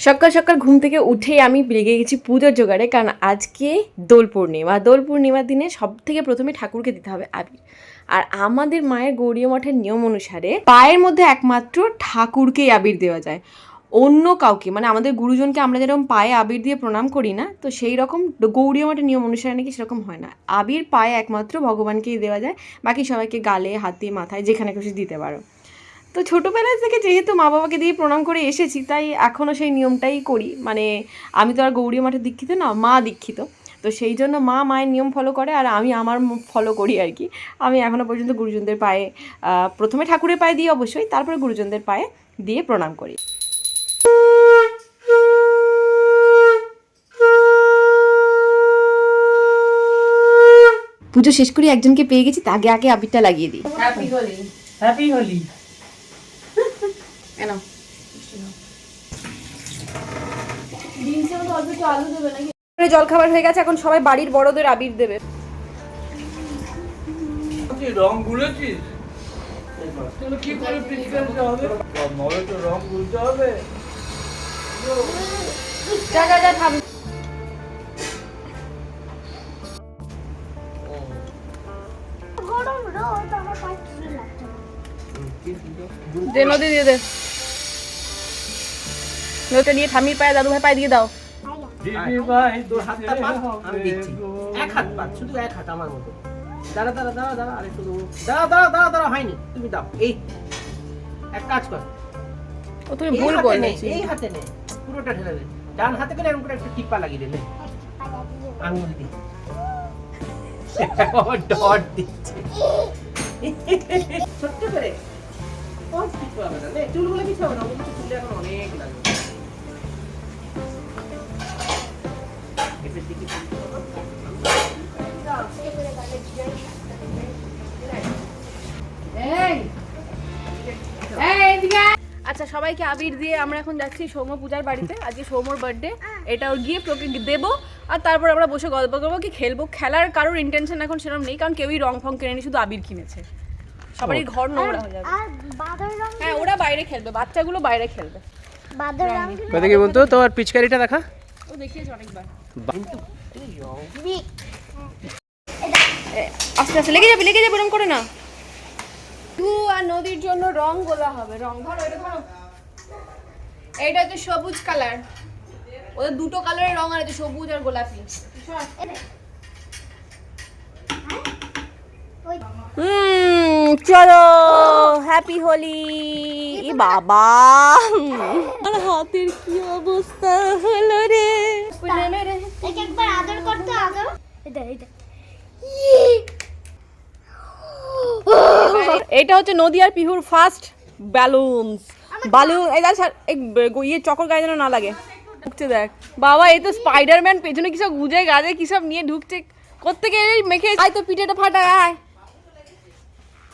সকাল সকাল ঘুম থেকে উঠেই আমি লেগে গেছি পুজোর জোগাড়ে, কারণ আজকে দোল পূর্ণিমা। দোল পূর্ণিমার দিনে সব থেকে প্রথমে ঠাকুরকে দিতে হবে আবির। আর আমাদের মায়ের গৌরীয় মঠের নিয়ম অনুসারে পায়ের মধ্যে একমাত্র ঠাকুরকেই আবির দেওয়া যায়। অন্য কাউকে মানে আমাদের গুরুজনকে আমরা যেরকম পায়ে আবির দিয়ে প্রণাম করি না, তো সেই রকম গৌরীয় মঠের নিয়ম অনুসারে নাকি সেরকম হয় না। আবির পায়ে একমাত্র ভগবানকেই দেওয়া যায়, বাকি সবাইকে গালে, হাতে, মাথায় যেখানে খুশি দিতে পারো। তো ছোটোবেলা থেকে যেহেতু মা বাবাকে দিয়ে প্রণাম করে এসেছি তাই এখনও সেই নিয়মটাই করি। মানে আমি তো আর গৌরী মাঠে দীক্ষিত না মা দীক্ষিত। তো সেই জন্য মা মায়ের নিয়ম ফলো করে আর আমি আমার ফলো করি আর কি। আমি এখনও পর্যন্ত গুরুজনদের পায়ে প্রথমে ঠাকুরের পায়ে দিই অবশ্যই তারপরে গুরুজনদের পায়ে দিয়ে প্রণাম করি। পুজো শেষ করে একজনকে পেয়ে গেছি তাকে আগে আবিরটা লাগিয়ে দিই। হ্যাপি হোলি হ্যাপি হোলি জল খাবার হয়ে গেছে এখন সবাই বাড়ির বড়দের আবির দেবে। তুই রং গুলেছিস? কি করে পিচকারিটা হবে? মরে তো রং গুলতে হবে। যা যা যা থাম গরম রোদ আমার পায়ে চুলে লাগছে না। দে নদী দিয়ে দে। নদীটা নিয়ে ঠামির পায়ে দাদু ভাই পায়ে দিয়ে দাও। এক হাত পাত শুধু এক হাত আমার মতো। দাঁড়া দাঁড়া দাঁড়া দাঁড়া আরেকটু দেবো দাঁড়া। দাঁড়া দাঁড়া দাঁড়া হয়নি। তুমি দাও। এই এক কাজ কর। ও তুমি ভুল বলেছি এই হাতে নে। পুরোটা ঢেলে দে। ডান হাতে করে এরকম করে একটু টিপ্পা লাগিয়ে দে দিয়ে। ডট দিচ্ছে। ছোট্ট করে। চুলগুলো কিছু হবে না চুলে এখন অনেক লাগবে আচ্ছা সবাইকে আবির দিয়ে আমরা এখন যাচ্ছি সৌম্য পূজার বাড়িতে। আজকে সৌম্যর বার্থডে এটা ওর গিয়ে ওকে দেবো। আর তারপর আমরা বসে গল্প করব কি খেলব। খেলার কারোর ইন্টেনশন এখন সেরকম নেই কারণ কেউই রং ফং কিনেনি শুধু আবির কিনেছে। সবারই ঘর নোংরা হয়ে যাবে। আর বাদর রং হ্যাঁ ওরা বাইরে খেলবে বাচ্চাগুলো বাইরে খেলবে। বাদর রং কোথায় কি বলতো? তোমার পিচকারিটা দেখা? ও দেখিয়েছে অনেকবার। আস্তে আস্তে লেগে যাবে লেগে যাবে এরকম করে না। তু আর নদীর জন্য রং গোলা হবে রং ধরো এটা ধরো। এইটা হচ্ছে সবুজ কালার। ওদের দুটো কালারের রং আছে সবুজ আর গোলাপি। হুম। চলো হ্যাপি হোলি বাবা। আর হাতের কি অবস্থা হলো রে? একবার আদর করতে আদর। এটা এটা এটা হচ্ছে নদী আর পিহুর ফার্স্ট ব্যালুনস বালুন এই ইয়ে চকর গায়ে যেন না লাগে। ঢুকছে দেখ। বাবা এই তো স্পাইডারম্যান পেছনে কিসব গুজে গাজে কিসব নিয়ে ঢুকছে? কোত্থেকে এই মেখে আয় তো পিঠেটা ফাটা আয়।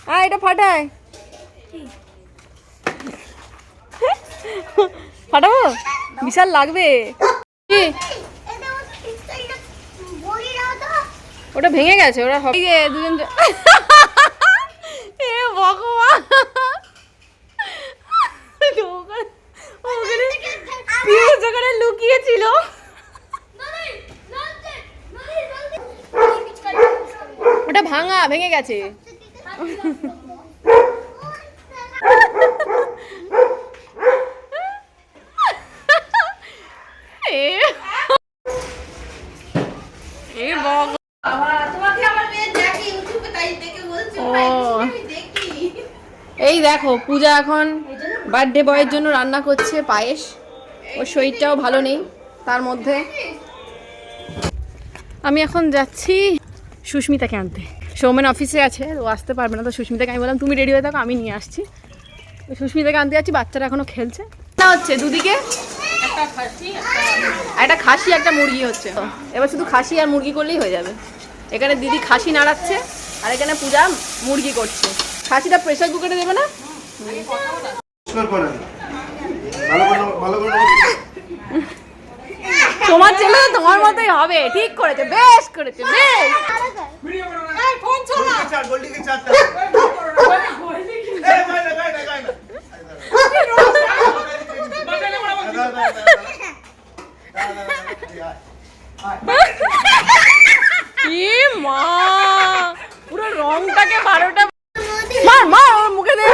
আয়, এটা ফাটায়। ফাটাবো? বিশাল লাগবে। ওটা ভেঙে গেছে, ওরা হবে। দুজন এ ভগবান। ওখানে- ওটা ভাঙা, ভেঙে গেছে। এই দেখো পূজা এখন বার্থডে বয়ের জন্য রান্না করছে পায়েস। ওর শরীরটাও ভালো নেই তার মধ্যে। আমি এখন যাচ্ছি সুস্মিতাকে আনতে। সৌমেন অফিসে আছে ও আসতে পারবে না। তো সুস্মিতাকে আমি বললাম তুমি রেডি হয়ে থাকো আমি নিয়ে আসছি। সুস্মিতাকে আনতে যাচ্ছি বাচ্চারা এখনও খেলছে। না হচ্ছে দুদিকে? একটা খাসি একটা মুরগি। হচ্ছে। এবার শুধু খাসি আর মুরগি করলেই হয়ে যাবে। এখানে দিদি খাসি নাড়াচ্ছে আর এখানে পূজা মুরগি করছে। খাসিটা প্রেসার কুকারে দেবে না পরিষ্কার করেন ভালো করে ভালো করে তোমার ছেলে তোমার মতোই হবে। ঠিক করেছে বেশ করেছে বেশ। এ মা? পুরো রংটাকে বারোটা মার মার ওর মুখে দে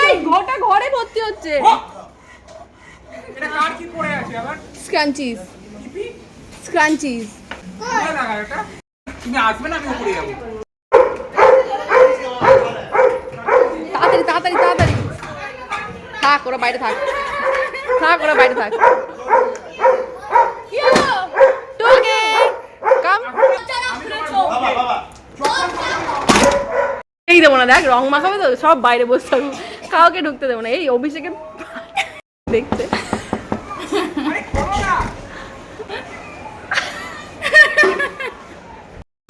এই ঘরটা ঘরে ভর্তি হচ্ছে এটা কার কি পড়ে আছে আবার স্ক্রাঞ্চিস স্ক্রাঞ্চিস তাড়াতাড়ি তাড়াতাড়ি তাড়াতাড়ি। থাক, ওরা বাইরে থাক। থাক, ওরা বাইরে থাক। দেবো না, দেখ, রং মাখাবে তো, সব বাইরে বসে থাকব। কাউকে ঢুকতে দেবো না। এই অভিষেকের দেখতে।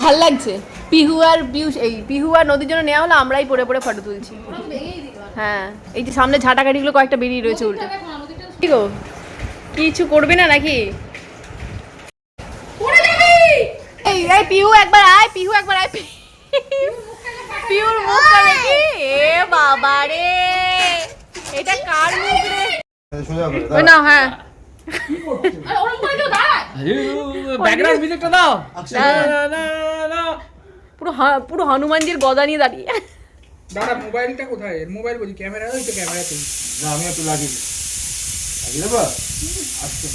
ভালো লাগছে? পিহু আর পিউষ এই পিহু আর নদীর জন্য নেওয়া হলো আমরাই পরে পরে ফটো তুলছি। হ্যাঁ এই যে সামনে ঝাঁটাকাঠিগুলো কয়েকটা বেরিয়ে রয়েছে উল্টে। কি গো? কিছু করবে না নাকি? এই এই পিহু একবার আয় পিহু একবার আয় পিহুর মুখটা দেখি এ বাবা রে! এটা কার মুখ রে? ওই না হ্যাঁ। ব্যাকগ্রাউন্ড মিউজিকটা দাও না না না পুরো হা- পুরো হনুমানজির গদা নিয়ে দাঁড়িয়ে। দাঁড়া মোবাইলটা কোথায়? এর মোবাইল বলছি ক্যামেরা ওই তো ক্যামেরা তুই না আমি একটু লাগিয়ে দিই। লাগিয়ে দেবো? আচ্ছা।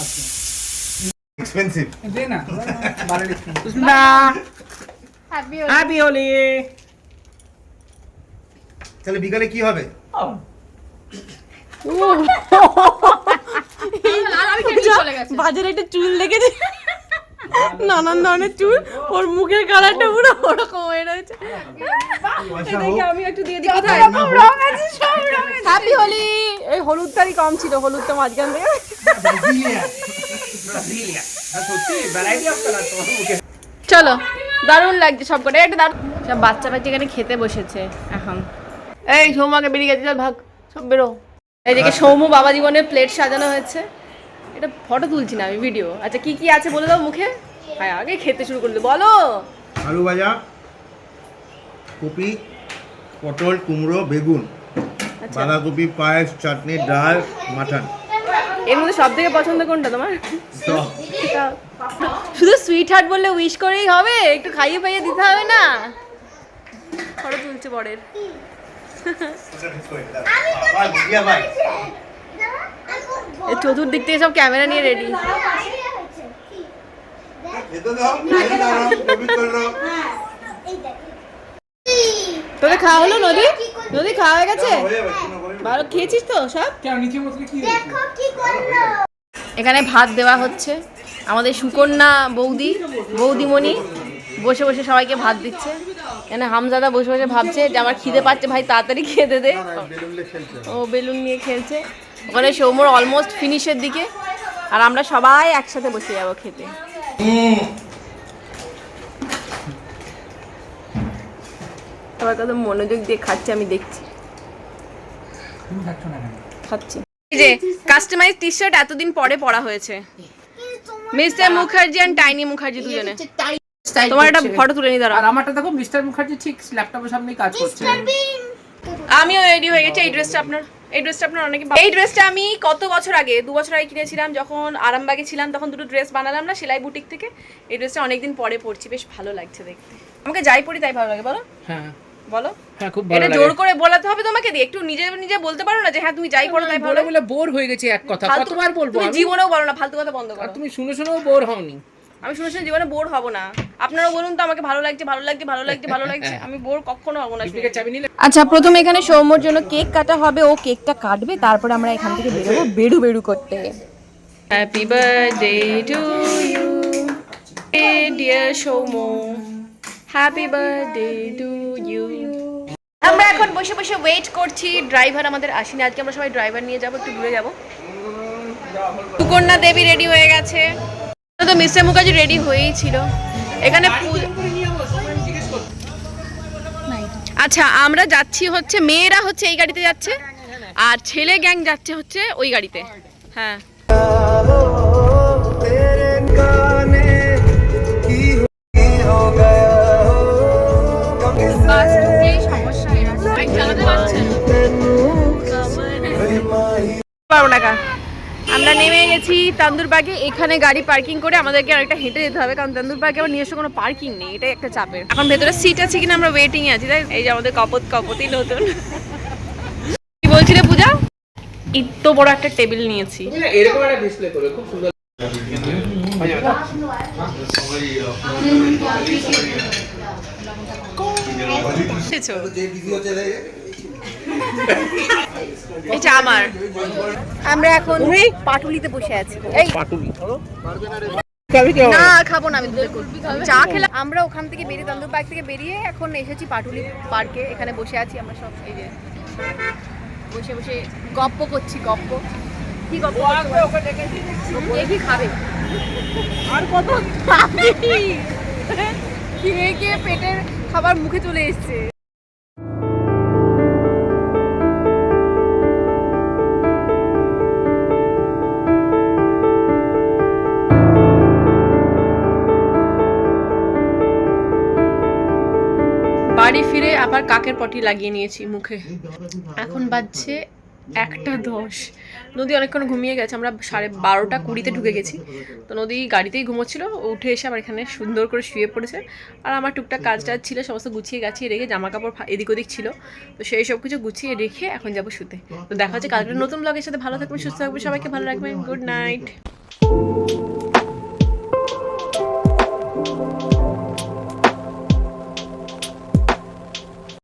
আচ্ছা। এক্সপেন্সিভ দে না। ভালো লিখছি না। হ্যাপি হোলি তাহলে বিকালে কি হবে? বাজারে একটা চুল দেখেছি। নানান ধরনের চুল ওর মুখের কালারটা পুরো ওরকম হয়ে রয়েছে। আমি একটু দিয়ে দিই কোথায়? হ্যাপি হোলি এই হলুদটারই কম ছিল হলুদটা মাঝখান থেকে। চলো দারুণ লাগছে সব কটা একটা দারুণ। সব বাচ্চা বাচ্চা এখানে খেতে বসেছে এখন। এই সৌমাকে বেরিয়ে গেছে চল ভাগ। সব বেরো। এইদিকে সৌম্য বাবা জীবনের প্লেট সাজানো হয়েছে। এটা ফটো তুলছি না আমি ভিডিও আচ্ছা কি কি আছে বলে দাও মুখে? হ্যাঁ আগে খেতে শুরু করলে বলো। আলু ভাজা কপি পটল কুমড়ো বেগুন আচ্ছা। বাঁধাকপি পায়েস চাটনি ডাল মাটন। এর মধ্যে সব থেকে পছন্দ কোনটা তোমার? শুধু সুইট হার্ট বললে উইশ করেই হবে একটু খাইয়ে পাইয়ে দিতে হবে না। ফটো তুলছে বরের। এই চতুর্দিক থেকে সব ক্যামেরা নিয়ে রেডি তোদের খাওয়া হলো নদী? নদী খাওয়া হয়ে গেছে? ভালো খেয়েছিস তো সব? এখানে ভাত দেওয়া হচ্ছে। আমাদের সুকন্যা বৌদি বৌদিমণি বসে বসে সবাইকে ভাত দিচ্ছে। এখানে হামজাদা বসে বসে ভাবছে যে আমার খিদে পাচ্ছে ভাই তাড়াতাড়ি খেয়ে দে। ও বেলুন নিয়ে খেলছে। ওখানে সৌমর অলমোস্ট ফিনিশের দিকে আর আমরা সবাই একসাথে বসে যাব খেতে। সবাই কত মনোযোগ দিয়ে খাচ্ছে আমি দেখছি। তুমি খাচ্ছ যে কাস্টমাইজ টি শার্ট এতদিন পরে পরা হয়েছে। মিস্টার মুখার্জি আর টাইনি মুখার্জি দুজনে। তোমার একটা ফটো তুলে নি দাঁড়া আর আমারটা দেখো মিস্টার মুখার্জি ঠিক ল্যাপটপের সামনেই কাজ করছে। আমিও রেডি হয়ে গেছি এই ড্রেসটা আপনার। এই ড্রেসটা আপনার অনেকে এই ড্রেসটা আমি কত বছর আগে দু বছর আগে কিনেছিলাম যখন আরামবাগে ছিলাম তখন দুটো ড্রেস বানালাম না সেলাই বুটিক থেকে। এই ড্রেসটা অনেকদিন পরে পরছি বেশ ভালো লাগছে দেখতে। আমাকে যাই পরি তাই ভালো লাগে বলো। হ্যাঁ। বলো। হ্যাঁ খুব এটা ভালো জোর করে বলাতে হবে তোমাকে দিয়ে একটু নিজে নিজে বলতে পারো না যে হ্যাঁ তুমি যাই পড়ো তাই ভালো বলে বোর হয়ে গেছে এক কথা কতবার বলব তুমি জীবনেও বলো না ফালতু কথা বন্ধ আর করো। তুমি শুনে শুনেও বোর হওনি। আমি শুনে শুনে জীবনে বোর হব না। আপনারা বলুন তো আমাকে ভালো লাগছে ভালো লাগছে ভালো লাগছে ভালো লাগছে। আমি বোর কখনো হব না চাবি নিলে আচ্ছা প্রথমে এখানে সৌম্যর জন্য কেক কাটা হবে, ও কেকটা কাটবে, তারপরে আমরা এখান থেকে বেরোবো বেড়ু বেড়ু করতে। Happy birthday to you dear Soumya. Happy birthday to you আমরা এখন বসে বসে ওয়েট করছি ড্রাইভার আমাদের আসেনি। আজকে আমরা সবাই ড্রাইভার নিয়ে যাব, একটু দূরে যাব। সুকন্যা দেবী রেডি হয়ে গেছে। তো মিস্টার মুখার্জি রেডি হয়েই ছিল। এখানে আচ্ছা আমরা যাচ্ছি হচ্ছে, মেয়েরা হচ্ছে এই গাড়িতে যাচ্ছে, আর ছেলে গ্যাং যাচ্ছে হচ্ছে ওই গাড়িতে। হ্যাঁ। তান্দুরবাগে এখানে গাড়ি পার্কিং করে আমাদেরকে অনেকটা হেঁটে যেতে হবে কারণ তান্দুরবাগে আবার নিজস্ব কোনো পার্কিং নেই এটাই একটা চাপের। এখন ভেতরে সিট আছে কিনা আমরা ওয়েটিং এ আছি তাই এই যে আমাদের কপত কপতই নতুন। কি বলছিলে পূজা? এত বড় একটা টেবিল নিয়েছি। এরকম একটা ডিসপ্লে করবে খুব সুন্দর বুঝেছ? এটা আমার। আমরা এখন পাটুলিতে বসে আছি। এই। পাটুলি। না খাব না আমি চা খেলাম। আমরা ওখান থেকে বেরিয়ে তান্দুর পার্ক থেকে বেরিয়ে এখন এসেছি পাটুলি পার্কে। এখানে বসে আছি আমরা সব। এই যে বসে বসে গপ্প করছি গপ্প। কি গপ্প করছ? কি খাবে? আর কত? খেয়ে খেয়ে পেটের খাবার মুখে চলে এসছে? আবার কাকের পটি লাগিয়ে নিয়েছি মুখে। এখন বাজছে একটা দশ। নদী অনেকক্ষণ ঘুমিয়ে গেছে, আমরা সাড়ে বারোটা কুড়িতে ঢুকে গেছি। তো নদী গাড়িতেই ঘুমোচ্ছিল উঠে এসে আবার এখানে সুন্দর করে শুয়ে পড়েছে। আর আমার টুকটাক কাজ টাজ ছিল, সমস্ত গুছিয়ে গাছিয়ে রেখে জামা কাপড় এদিক ওদিক ছিল। তো সেই সব কিছু গুছিয়ে রেখে এখন যাব শুতে। তো দেখা হচ্ছে কালকে নতুন ব্লগের সাথে। ভালো থাকবেন, সুস্থ থাকবেন, সবাইকে ভালো রাখবেন। Good night